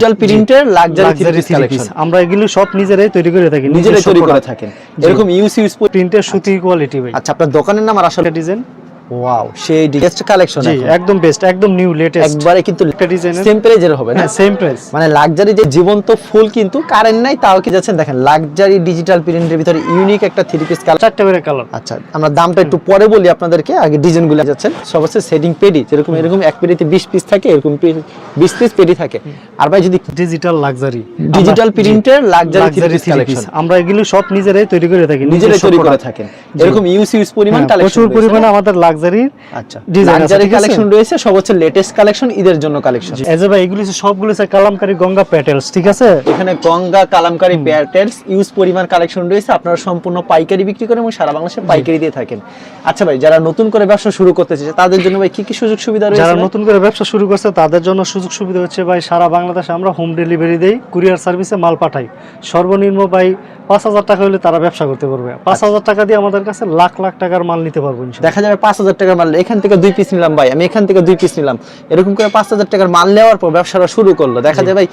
Digital প্রিন্টের luxury three piece আমরা এগুলো সব নিজেরাই তৈরি করে থাকি নিজেরাই তৈরি করে থাকেন। এরকম ইউজ প্রিন্টের সুতি কোয়ালিটি ভাই। আচ্ছা আপনার দোকানের নাম আর আসলে ডিজাইন ওয়াও সেই বেস্ট কালেকশন একদম বেস্ট একদম নিউ লেটেস্ট একবারে কিন্তু সেম প্রাইজের হবে না? হ্যাঁ সেম প্রাইস মানে লাক্সারি যে জীবন্ত ফুল কিন্তু কারেন্ট নাই তাও কি যাচ্ছেন? দেখেন লাক্সারি ডিজিটাল প্রিন্টের ভিতরে ইউনিক একটা থ্রি পিস কালার চারটে করে কালার আচ্ছা আমরা দামটা একটু পরে বলি আপনাদেরকে আগে ডিজাইনগুলো যাচ্ছেন। সব সেটিং পেডি যেরকম এরকম এক পেডিতে বিশ পিস থাকে এরকম বিশ পিস পেডি থাকে। আর ভাই যদি ডিজিটাল লাক্সারি ডিজিটাল প্রিন্টের লাক্সারি থ্রি পিস কালেকশন আমরা এগুলো সব নিজেরাই তৈরি করে থাকি নিজেরাই তৈরি করে থাকেন। এরকম ইউস ইউজ পরিমাণ হ্যাঁ, কালেকশন প্রচুর পরিমাণে আমাদের লাক্সারির আচ্ছা। লাক্সারি কালেকশন রয়েছে সব হচ্ছে লেটেস্ট কালেকশন ঈদের জন্য কালেকশন এজ ভাই এগুলো সবগুলো হচ্ছে কালামকারী গঙ্গা প্যাটেলস ঠিক আছে? এখানে গঙ্গা কালামকারী প্যাটেলস ইউজ পরিমাণ কালেকশন রয়েছে আপনারা সম্পূর্ণ পাইকারি বিক্রি করেন এবং সারা বাংলাদেশে পাইকারি দিয়ে থাকেন। আচ্ছা ভাই যারা নতুন করে ব্যবসা শুরু করতে চাইছে তাদের জন্য ভাই কি কি সুযোগ সুবিধা রয়েছে যারা নতুন করে ব্যবসা শুরু করছে তাদের জন্য সুযোগ সুবিধা হচ্ছে ভাই সারা বাংলাদেশে আমরা হোম ডেলিভারি দেই কুরিয়ার সার্ভিসে মাল পাঠাই। সর্বনিম্ন ভাই পাঁচ হাজার টাকা হলে তারা ব্যবসা করতে পারবে। পাঁচ হাজার টাকা দিয়ে আমাদের কাছে লাখ লাখ টাকার মাল নিতে পারব দেখা যাবে পাঁচ হাজার টাকার মাল এখান থেকে দুই পিস নিলাম ভাই আমি এখান থেকে দুই পিস নিলাম। এরকম করে পাঁচ হাজার টাকার মাল নেওয়ার পর ব্যবসাটা শুরু করল। দেখা ভাই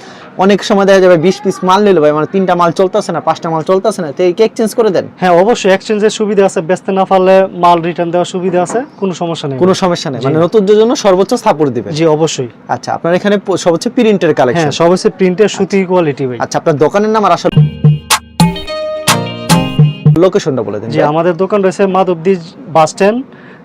অনেক সময় দেখা যাবে বিশ পিস মাল নিলো ভাই মানে তিনটা মাল চলতেছে না পাঁচটা মাল চলতেছে না তো এক্সচেঞ্জ করে দেন। হ্যাঁ অবশ্যই এক্সচেঞ্জের সুবিধা আছে বেচতে না পারলে মাল রিটার্ন দেওয়ার সুবিধা আছে কোনো সমস্যা নেই কোনো সমস্যা নেই মানে নতুনদের জন্য সর্বোচ্চ সাপোর্ট দিবে জি অবশ্যই। আচ্ছা আপনার এখানে সব হচ্ছে প্রিন্টের কালেকশন সব হচ্ছে প্রিন্টের সুতি কোয়ালিটি ভাই। আচ্ছা আপনার দোকানের নাম আর আসলে লোকেশনটা বলে দেন জি আমাদের দোকান রয়েছে Madhabdi bus stand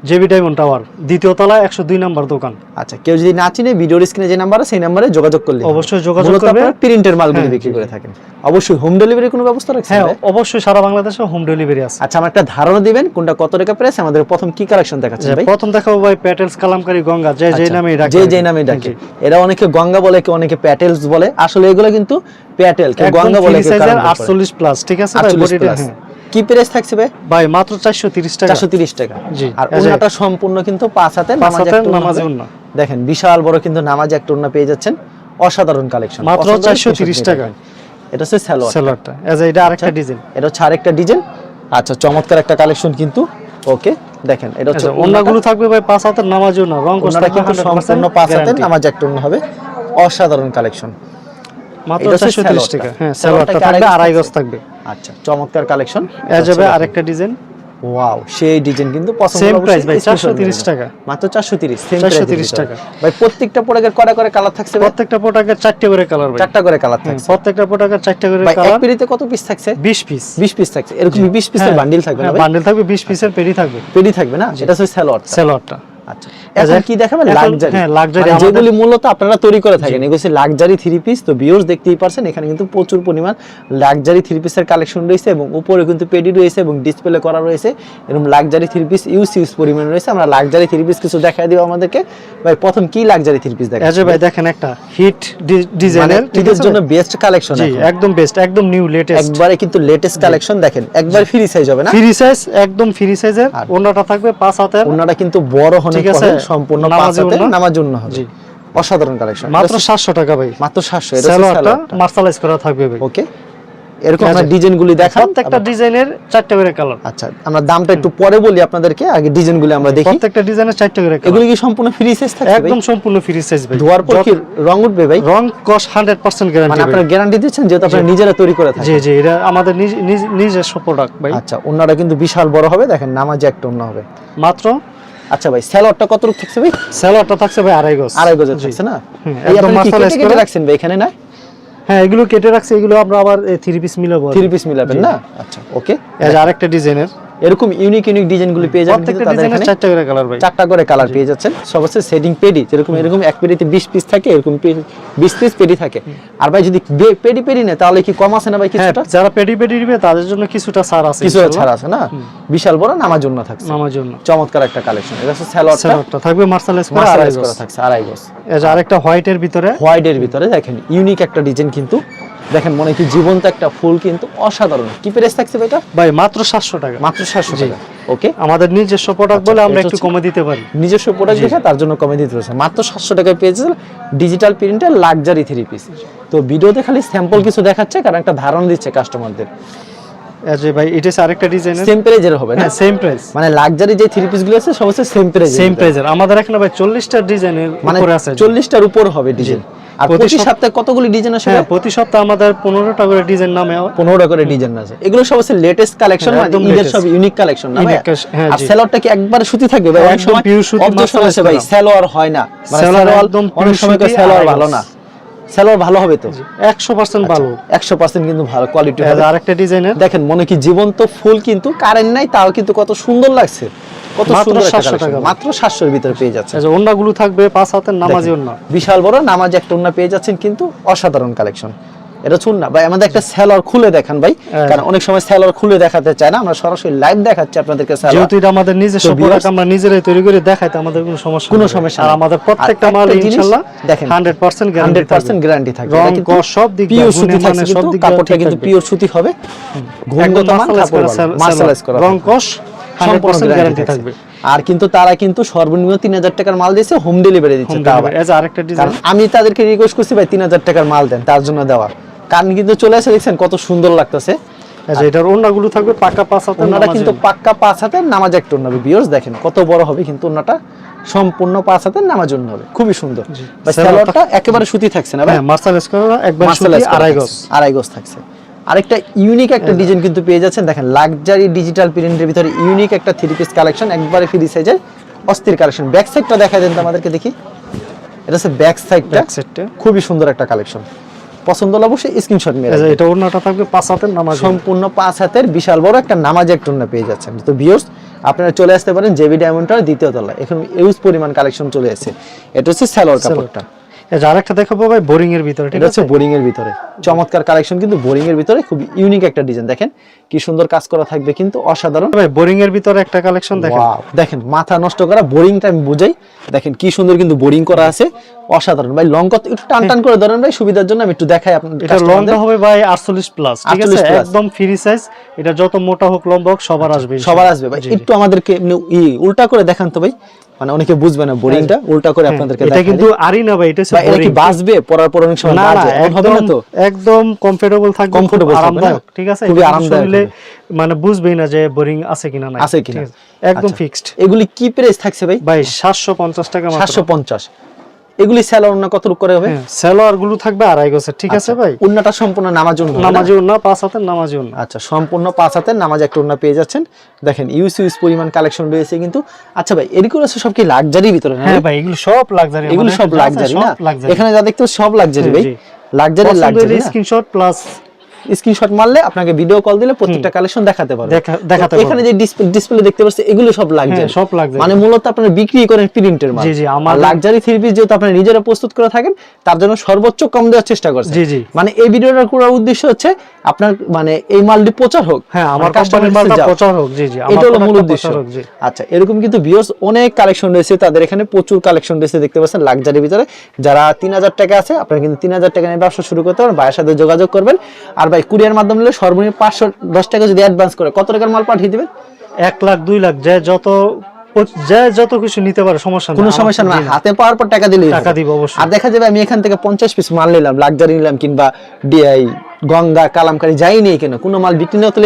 JB diamond tower দ্বিতীয় তলা একশো দুই নাম্বার দোকান। আচ্ছা কেউ যদি না চিনে ভিডিওর স্ক্রিনে যে নাম্বার সেই নাম্বারে যোগাযোগ করলে অবশ্যই যোগাযোগ করবে। প্রিন্টের মালগুলো হ্যাঁ, বিক্রি করে থাকেন। অবশ্যই হোম ডেলিভারি কোনো ব্যবস্থা রাখছেন হ্যাঁ অবশ্যই সারা বাংলাদেশে হোম ডেলিভারি আছে। আচ্ছা আমার একটা ধারণা দিবেন কোনটা কত টাকা প্রাইস আমাদের প্রথম কি কালেকশন দেখাচ্ছেন ভাই? প্রথম দেখাবো ভাই প্যাটেলস কালামকারী গঙ্গা যে যে আচ্ছা, নামে যে যে নামে ডাকে। এরা অনেকে গঙ্গা বলে কেউ অনেকে প্যাটেলস বলে। আসলে এগুলো কিন্তু প্যাটেল কেউ গঙ্গা বলে কেউ কালাম বলে। আটচল্লিশ প্লাস ঠিক আছে ভাই? 48 বডিটা কি প্রাইস থাকছে ভাই? ভাই মাত্র চারশো তিরিশ টাকা। চারশো তিরিশ টাকা। জি। আর ওনাটা সম্পূর্ণ কিন্তু পাঁচ হাতে নামাজ নামাজে। দেখেন বিশাল বড় কিন্তু নামাজে একটা পেয়ে যাচ্ছেন। অসাধারণ কালেকশন মাত্র 430 টাকা। এটা হচ্ছে এজ এটা আরেকটা ডিজাইন এটা হচ্ছে আরেকটা ডিজাইন আচ্ছা চমৎকার একটা কালেকশন কিন্তু। ওকে দেখেন এটা হচ্ছে অন্যগুলো থাকবে ভাই পাঁচ হাতের নামাজেও না রং কিন্তু সম্পূর্ণ পাঁচ হাতের নামাজ একটা ওড়না হবে। অসাধারণ কালেকশন মাত্র। টাকা। হ্যাঁ সালোয়ারটা থাকবে আড়াই আড়াই গজ গজ থাকবে। আচ্ছা চমৎকার কালেকশন। এজ হবে আরেকটা ডিজাইন। ওয়াও সেই ডিজাইন কিন্তু পছন্দ Same ভাই, 430 টাকা। মাত্র 430 সেম 430 টাকা। ভাই প্রত্যেকটা প্রোডাক্টের কয়টা করে কালার থাকছে প্রত্যেকটা প্রোডাক্টের চারটে করে কালার ভাই। চারটা করে কালার হ্যাঁ, থাকছে। প্রত্যেকটা প্রোডাক্টের চারটে করে এক কালার। পেরিতে কত পিস থাকছে? 20 পিস 20 পিস থাকছে। এরকম 20 পিসের বান্ডিল থাকবে না বান্ডেল থাকবে 20 পিসের পেডি থাকবে। পেডি থাকবে না? এটা হচ্ছে স্যালোয়ার সেলারটা আচ্ছা। এখন কি দেখাবেন? লাক্সারি হ্যাঁ, luxury যেগুলি মূলত আপনারা তৈরি করে থাকেন। এগুলো লাক্সারি থ্রি পিস তো ভিউয়ার্স দেখতেই পারছেন এখানে কিন্তু প্রচুর পরিমাণ লাক্সারি থ্রি পিসের কালেকশন রয়েছে এবং উপরে কিন্তু পেডি রয়েছে এবং ডিসপ্লে করা রয়েছে। এরকম luxury three piece huge huge পরিমাণ রয়েছে। আমরা লাক্সারি থ্রি পিস কিছু দেখাই দিব আমাদেরকে। ভাই প্রথম কি লাক্সারি থ্রি পিস দেখা ভাই দেখেন একটা হিট ডিজাইনের ঈদের জন্য বেস্ট কালেকশন একদম বেস্ট একদম নিউ লেটেস্ট একবারে কিন্তু লেটেস্ট কালেকশন দেখেন। একবার ফ্রি সাইজ হবে না? ফ্রি সাইজ একদম ফ্রি সাইজের ওনাটা থাকবে পাঁচ হাতের। ওনাটা কিন্তু বড় আছে, সম্পূর্ণ নামাজি হবে। অসাধারণ কালেকশন মাত্র সাতশো টাকা ভাই। মাত্র 700 এটা সেলোয়ারটা মার্শালাইজ করা থাকবে ভাই। ওকে এরকম আমরা আছে। ডিজাইন গুলি দেখান প্রত্যেকটা ডিজাইনের চারটে করে কালার। আচ্ছা আমরা দামটা একটু পরে বলি আপনাদেরকে আগে ডিজাইন গুলি আমরা দেখি। প্রত্যেকটা ডিজাইনের চারটে করে কালার। এগুলি কি সম্পূর্ণ ফ্রি সাইজ থাকবে একদম সম্পূর্ণ ফ্রি সাইজ ভাই। ধোয়ার পর কি রং উঠবে ভাই? রং কস হান্ড্রেড পার্সেন্ট মানে আপনারা গ্যারান্টি দিচ্ছেন যেহেতু আপনারা নিজেরা তৈরি করে জি থাকেন। জি এটা আমাদের নিজ নিজ- নিজস্ব প্রোডাক্ট ভাই। আচ্ছা ওনারা কিন্তু বিশাল বড় হবে দেখেন নামাজে একটা ওন্না হবে। মাত্র আচ্ছা ভাই স্যালোয়ারটা কত রূপ থাকছে ভাই? স্যালোয়ারটা থাকছে ভাই আড়াই গজ। আড়াই গজের জি। থাকছে না? একদম আপনারা স্কোয়ার রাখছেন ভাই এখানে না? হ্যাঁ এগুলো কেটে রাখছে এগুলো আমরা আবার থ্রি পিস মিলাবো থ্রি পিস মিলাবেন না? আচ্ছা ওকে এই আরেকটা ডিজাইনের এরকম ইউনিক ইউনিক ডিজাইন গুলি পেয়ে যাবেন প্রত্যেকটা ডিজাইনের চারটে করে কালার ভাই। চারটা করে কালার পেয়ে যাচ্ছেন। সব হচ্ছে সেটিং পেডি যেরকম এরকম এক পেডিতে বিশ পিস থাকে এরকম বিশ পিস পেডি থাকে। আর ভাই যদি পেডি পেডি নেয় তাহলে কি কম আছে না ভাই হ্যাঁ কিছুটা? যারা পেডি পেডি নিবে তাদের জন্য কিছুটা ছাড় আছে কিছু ছাড় আছে না? বিশাল বড় নামার জন্য থাকছে। নামার জন্য। চমৎকার একটা কালেকশন এটা হচ্ছে স্যালোয়ারটা থাকবে মার্শালাইজ করে আড়াই গজ। করা থাকছে আড়াই গজ। এই যে আরেকটা হোয়াইটের ভিতরে। হোয়াইটের ভিতরে দেখেন ইউনিক একটা ডিজাইন কিন্তু দেখেন মনে কি জীবন্ত একটা ফুল কিন্তু অসাধারণ। কি প্রাইস থাকছে ভাই এটা? ভাই মাত্র সাতশো টাকা। মাত্র সাতশো টাকা ওকে আমাদের নিজস্ব প্রোডাক্ট বলে আমরা একটু কমে দিতে পারি। নিজস্ব প্রোডাক্ট দেখে তার জন্য কমে দিতে হচ্ছে। মাত্র সাতশো টাকায় পেয়েছে ডিজিটাল প্রিন্টের লাক্সারি থ্রি পিস তো ভিডিওতে খালি স্যাম্পল কিছু দেখাচ্ছে কারণ একটা ধারণা দিচ্ছে কাস্টমারদের এই ভাই এটা আরেকটা ডিজাইনের সেম প্রাইজের হবে না? হ্যাঁ সেম প্রাইস মানে লাক্সারি যে থ্রি পিসগুলো আছে সব হচ্ছে সেম প্রাইজ সেম প্রাইজের আমাদের এখানে ভাই চল্লিশটা ডিজাইনের উপরে আছে। চল্লিশটার উপর হবে ডিজাইন আর প্রতি সপ্তাহে কতগুলি ডিজাইন আসে? হ্যাঁ প্রতি সপ্তাহে আমাদের পনেরোটা করে ডিজাইন নামে পনেরোটা করে ডিজাইন আছে। এগুলো সব হচ্ছে লেটেস্ট কালেকশন হ্যাঁ, মানে ঈদের সব ইউনিক কালেকশন না হ্যাঁ, আর সেলরটা কি একবারে সুতি থাকবে? ভাই একদম pure সুতি, objection আছে ভাই করা। সেলোয়ার হয় না। মানে Salwar একদম অনেক সময় আড়াই ভালো না। সেলোয়ার ভালো হবে তো? একশো পার্সেন্ট ভালো। একশো পার্সেন্ট কিন্তু ভালো কোয়ালিটি হবে। আরেকটা ডিজাইনের দেখেন মনে কি জীবন্ত ফুল কিন্তু কারেন্ট নাই তাও কিন্তু কত সুন্দর লাগছে। কত সুন্দর 700 টাকা। মাত্র সাতশোর ভিতরে পেয়ে যাচ্ছে আচ্ছা ওন্নাগুলো থাকবে পাঁচ হাতের নামাজি ওন্না বিশাল বড় নামাজ একটা ওন্না পেয়ে যাচ্ছেন কিন্তু অসাধারণ কালেকশন এটা শুন না। ভাই আমাদের একটা সেলর খুলে দেখান ভাই হ্যাঁ। কারণ অনেক সময় সেলর খুলে দেখাতে চায় না আমরা সরাসরি লাইভ দেখাচ্ছি আপনাদেরকে সেলর যেহেতু এটা আমাদের নিজস্ব প্রোডাক্ট আমরা নিজেরাই তৈরি করে দেখাইতে আমাদের কোনো সমস্যা কোনো সমস্যা আর আমাদের প্রত্যেকটা মাল ইনশাআল্লাহ দেখেন, 100% গ্যারান্টি হান্ড্রেড পার্সেন্ট গ্যারান্টি থাকবে। রং, সব দিক পিওর সুতি মানে সব দিক কাপড়টা কিন্তু পিওর সুতি হবে। গুণগত মান কাপড় মার্শালাইজ করা রং থাকবে। কস 100% গ্যারান্টি থাকবে। থাকবে। আর কিন্তু তারা কিন্তু সর্বনিম্ন তিন হাজার টাকার মাল দিয়েছে হোম ডেলিভারি দিচ্ছে আমি তাদেরকে রিকোয়েস্ট করছি ভাই তিন হাজার টাকার মাল দেন তার জন্য দেওয়া। কারণ কিন্তু চলে আসে দেখছেন কত সুন্দর লাগতেছে। যে এটার ওন্নাগুলো থাকবে পাঁচ কিন্তু পাক্কা পাঁচ নামাজ একটা ওন্না হবে বিয়র্স দেখেন কত বড় হবে কিন্তু সম্পূর্ণ পাঁচ হাতের নামাজ ওন্না হবে। খুবই সুন্দর। জি। সালোয়ারটা- সালোয়ারটা একেবারে সুতি থাকছে না ভাই? হ্যাঁ মার্সালাইজ একবার সুতি আড়াই গজ। আড়াই গজ থাকছে। আরেকটা ইউনিক একটা ডিজাইন কিন্তু পেয়ে যাচ্ছেন। দেখেন লাক্সারি ডিজিটাল প্রিন্টের ভিতরে ইউনিক একটা থ্রি পিস কালেকশন একবারে ফ্রি সাইজের অস্থির কালেকশন ব্যাক সাইডটা দেখা দেন তো আমাদেরকে দেখি। এটা হচ্ছে ব্যাক সাইডটা খুবই সুন্দর একটা কালেকশন পছন্দ হলে অবশ্যই স্ক্রিনশট মেরে এটা ওড়নাটা থাকবে পাঁচ হাতের নামাজ সম্পূর্ণ পাঁচ হাতের বিশাল বড় একটা নামাজ একটা পেয়ে যাচ্ছেন। তো ভিউয়ার্স আপনারা চলে আসতে পারেন জেবি ডায়মন্ডটার দ্বিতীয় তলায়। এখন ইউজ পরিমাণ কালেকশন চলে এসেছে এটা হচ্ছে স্যালোর কাপড়টা। আরেকটা দেখাবো ভাই বোরিং এর ভিতরে ঠিক আছে? বোরিং এর ভিতরে। চমৎকার কালেকশন কিন্তু বোরিং এর ভিতরে খুব ইউনিক একটা ডিজাইন দেখেন কি সুন্দর কাজ করা থাকবে কিন্তু অসাধারণ। ভাই বোরিং এর ভিতরে একটা কালেকশন দেখেন। দেখেন মাথা নষ্ট করা বোরিংটা আমি বুঝাই। দেখেন কি সুন্দর কিন্তু বোরিং করা আছে অসাধারণ। ভাই লং কত একটু টান টান করে ধরেন ভাই সুবিধার জন্য আমি একটু দেখাই আপনাদের এটা লংটা হবে ভাই 48 প্লাস ঠিক আছে? একদম ফ্রি সাইজ এটা যত মোটা হোক লম্বা হোক সবার আসবে সবার আসবে ভাই। একটু আমাদেরকে উল্টা করে দেখান তো ভাই। মানে অনেকে বুঝবে না বোরিংটা উল্টা করে হ্যাঁ, আপনাদেরকে এটা কিন্তু আরই না ভাই এটা এটা কি boring। পরার পর অনেক সময় না না হবে না তো? একদম কমফোর্টেবল থাকবে না? আরামদায়ক ঠিক আছে? খুবই আরামদায়ক মানে বুঝবেই না যে বোরিং আছে কিনা না আছে কিনা। একদম আচ্ছা। ফিক্সড এগুলি কি প্রাইস থাকছে ভাই? ভাই 750 টাকা মাত্র। সাতশো পঞ্চাশ। এগুলি স্যালার উন্না কত করে হবে? হ্যাঁ সালোয়ারগুলো থাকবে আড়াই গোছের ঠিক আছে ভাই? উন্নাটা সম্পূর্ণ নামাজ উন্না নামাজ উন্না পাঁচ হাতের নামাজ উন্না আচ্ছা সম্পূর্ণ পাঁচ হাতের নামাজ একটা উন্না পেয়ে যাচ্ছেন। দেখেন ইউজ ইউজ পরিমাণ কালেকশন রয়েছে কিন্তু। আচ্ছা ভাই এগুলো আছে সব কি লাক্সারি ভিতরে হ্যাঁ ভাই? এগুলো সব লাক্সারি এগুলো সব লাক্সারি না? এখানে যা দেখতে সব লাক্সারি ভাই। Luxury luxury screenshot plus screenshot মারলে আপনাকে ভিডিও কল দিলে প্রত্যেকটা কালেকশন দেখাতে পারবে। দেখাতে এখানে যে ডিসপ্লে দেখতে পাচ্ছি এগুলো সব লাক্সারি হ্যাঁ, সব luxury। মানে মূলত আপনারা বিক্রি করেন প্রিন্টের মাল। জি, জি, আমাদের- লাক্সারি থ্রি পিস যেহেতু আপনারা নিজেরা প্রস্তুত করে থাকেন তার জন্য সর্বোচ্চ কম দেওয়ার চেষ্টা করছেন। জি, জি। মানে এই ভিডিওটার করার উদ্দেশ্য হচ্ছে আপনার মানে এই মালটি প্রচার হোক। হ্যাঁ আমার মানে customer কোম্পানির মালটা প্রচার হোক জি জি আমার এটা হলো মূল উদ্দেশ্য। আচ্ছা এরকম কিন্তু ভিউয়ার্স অনেক কালেকশন রয়েছে তাদের এখানে প্রচুর কালেকশন রয়েছে দেখতে পাচ্ছেন লাক্সারি ভিতরে। যারা তিন হাজার টাকা আছে আপনারা কিন্তু তিন হাজার টাকা নিয়ে ব্যবসা শুরু করতে পারেন ভাইয়ের সাথে যোগাযোগ করবেন। আর ভাই কুরিয়ার মাধ্যমে নিলে সর্বনিম্ন পাঁচশো দশ টাকা যদি অ্যাডভান্স করে কত টাকার মাল পাঠিয়ে দেবেন? এক লাখ দুই লাখ যে যত যে যত কিছু নিতে পারে সমস্যা কোনো সমস্যা না হাতে পাওয়ার পর টাকা দিলে টাকা দিব অবশ্যই। আর দেখা যাবে আমি এখান থেকে পঞ্চাশ পিস মাল নিলাম লাক্সারি নিলাম কিংবা ডিআই গঙ্গা কালামকারী যাই নেই কেন কোনো মাল বিক্রি তো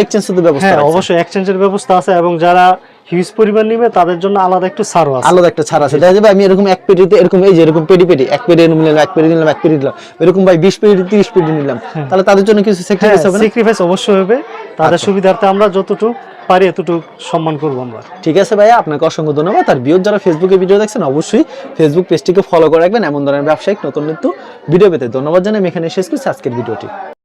ব্যবস্থা হ্যাঁ। অবশ্যই এক্সচেঞ্জের ব্যবস্থা আছে এবং যারা হিউজ পরিমাণ নিবে তাদের জন্য আলাদা একটু ছাড়ও আছে। আলাদা একটা ছাড় আছে। দেখা যাবে আমি এরকম এক পেটিতে এরকম এই যে এরকম পেটি পেটি এক পেটি এরকম নিলাম এক পেটি নিলাম এক পেটি নিলাম এরকম ভাই বিশ পেটি তিরিশ পেটি নিলাম। তাহলে তাদের জন্য কিছু হ্যাঁ স্যাক্রিফাইস হবে স্যাক্রিফাইস অবশ্যই হবে। তাদের আচ্ছা। সুবিধার্থে আমরা যতটুকু পারি এতটুকু সম্মান করব আমরা। ঠিক আছে ভাইয়া আপনাকে অসংখ্য ধন্যবাদ। আর বিয়োগ যারা ফেসবুকে ভিডিও দেখছেন অবশ্যই ফেসবুক পেজটিকে ফলো করে রাখবেন। এমন ধরনের ব্যবসায়িক নতুন নতুন ভিডিও পেতে ধন্যবাদ জানাই। এখানে শেষ করছি আজকের ভিডিওটি